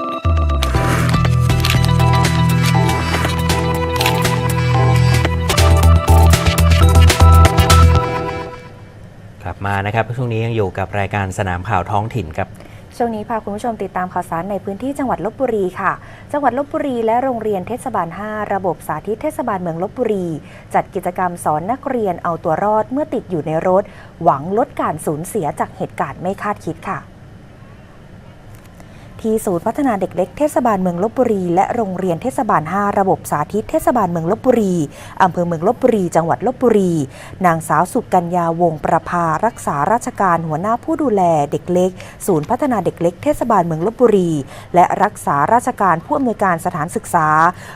กลับมานะครับช่วงนี้ยังอยู่กับรายการสนามข่าวท้องถิ่นครับช่วงนี้พาคุณผู้ชมติดตามข่าวสารในพื้นที่จังหวัดลบบุรีค่ะ จังหวัดลบบุรีและโรงเรียนเทศบาล 5 ระบบสาธิตเทศบาลเมืองลบบุรี จัดกิจกรรมสอนนักเรียนเอาตัวรอดเมื่อติดอยู่ในรถ หวังลดการสูญเสียจากเหตุการณ์ไม่คาดคิดค่ะ ที่ศูนย์พัฒนาเด็กเล็กเทศบาลเมืองลบบุรี และโรงเรียนเทศบาล 5 ระบบสาธิตเทศบาลเมืองลบบุรี อำเภอเมืองลบบุรี จังหวัดลบบุรี นางสาวสุกัญญาวงศ์ประภารักษาราชการหัวหน้าผู้ดูแลเด็กเล็ก ศูนย์พัฒนาเด็กเล็กเทศบาลเมืองลบบุรี และรักษาราชการผู้อำนวยการสถานศึกษา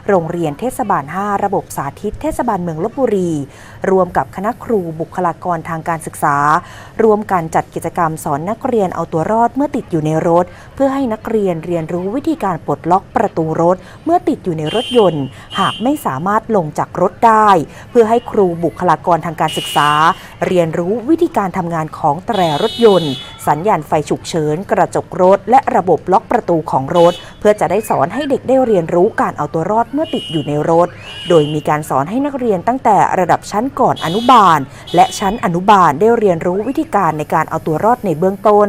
โรงเรียนเทศบาล 5 ระบบสาธิตเทศบาลเมืองลบบุรี รวมกับคณะครูบุคลากรทางการศึกษา รวมกันจัดกิจกรรมสอนนักเรียนเอาตัวรอดเมื่อติดอยู่ในรถ เพื่อให้นักเรียนเรียนรู้วิธีการปลดล็อกประตูรถ เมื่อติดอยู่ในรถยนต์ หากไม่สามารถลงจากรถได้ เพื่อให้ครูบุคลากรทางการศึกษา เรียนรู้วิธีการทำงานของแตรรถยนต์ สัญญาณไฟฉุกเฉิน กระจกรถ และระบบล็อกประตูของรถ เพื่อจะได้สอนให้เด็กได้เรียนรู้การเอาตัวรอดเมื่อติดอยู่ในรถ โดยมีการสอนให้นักเรียนตั้งแต่ระดับชั้นก่อนอนุบาล และชั้นอนุบาลได้เรียนรู้วิธีการในการเอาตัวรอดในเบื้องต้น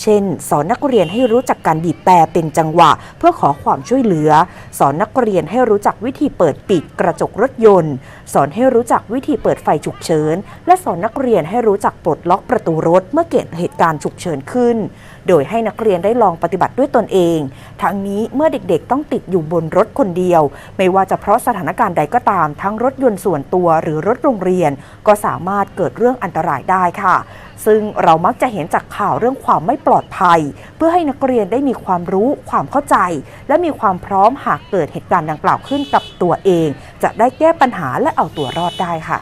เช่น สอนนักเรียนให้รู้จักการบีบแต่เป็นจังหวะ เพื่อขอความช่วยเหลือ สอนนักเรียนให้รู้จักวิธีเปิดปิดกระจกรถยนต์ สอนให้รู้จักวิธีเปิดไฟฉุกเฉิน และสอนนักเรียนให้รู้จักปลดล็อกประตูรถเมื่อเกิดเหตุการณ์ฉุกเฉินขึ้น โดยให้นักเรียนได้ลองปฏิบัติด้วยตนเอง ทั้งนี้เมื่อเด็กๆ ต้องติดอยู่บนรถคนเดียว ไม่ว่าจะเพราะสถานการณ์ใดก็ตาม ทั้งรถยนต์ส่วนตัวหรือรถโรงเรียน ก็สามารถเกิดเรื่องอันตรายได้ค่ะ ซึ่งเรามักจะเห็นจากข่าวเรื่องความไม่ปลอดภัย เพื่อให้นักเรียนได้มีความรู้ความเข้าใจ และมีความพร้อมหากเกิดเหตุการณ์ดังกล่าวขึ้นกับตัวเอง จะได้แก้ปัญหาและเอาตัวรอดได้ค่ะ